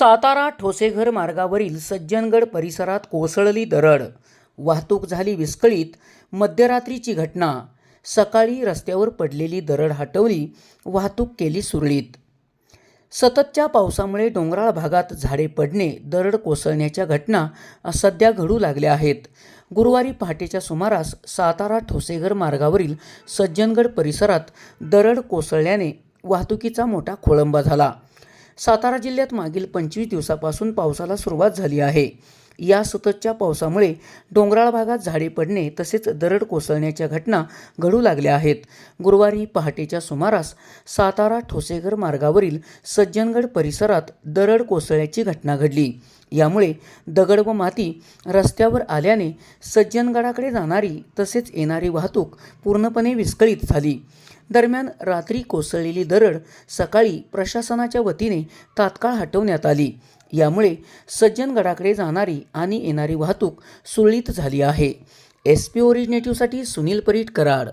सातारा ठोसेघर मार्गावरील सज्जनगड परिसरात कोसळली दरड. वाहतूक झाली विस्कळीत. मध्यरात्रीची घटना. सकाळी रस्त्यावर पडलेली दरड हटवली. वाहतूक केली सुरळीत. सततच्या पावसामुळे डोंगराळ भागात झाडे पडणे दरड कोसळण्याच्या घटना सध्या घडू लागल्या आहेत. गुरुवारी पहाटेच्या सुमारास सातारा ठोसेघर मार्गावरील सज्जनगड परिसरात दरड कोसळल्याने वाहतुकीचा मोठा खोळंबा झाला. सातारा जिल्ह्यात मागील पंचवीस दिवसापासून पावसाला सुरुवात झाली आहे. या सततच्या पावसामुळे डोंगराळ भागात झाडे पडणे तसेच दरड कोसळण्याच्या घटना घडू लागल्या आहेत. गुरुवारी पहाटेच्या सुमारास सातारा ठोसेघर मार्गावरील सज्जनगड परिसरात दरड कोसळण्याची घटना घडली. यामुळे दगड व माती रस्त्यावर आल्याने सज्जनगडाकडे जाणारी तसेच येणारी वाहतूक पूर्णपणे विस्कळीत झाली. दरम्यान रात्री कोसळलेली दरड सकाळी प्रशासनाच्या वतीने तात्काळ हटवण्यात आली. यामुळे सज्जनगडाकडे जाणारी आणि येणारी वाहतूक सुरळीत झाली आहे. एस पी ओरिजिनेटिव्हसाठी सुनील परीट कराड.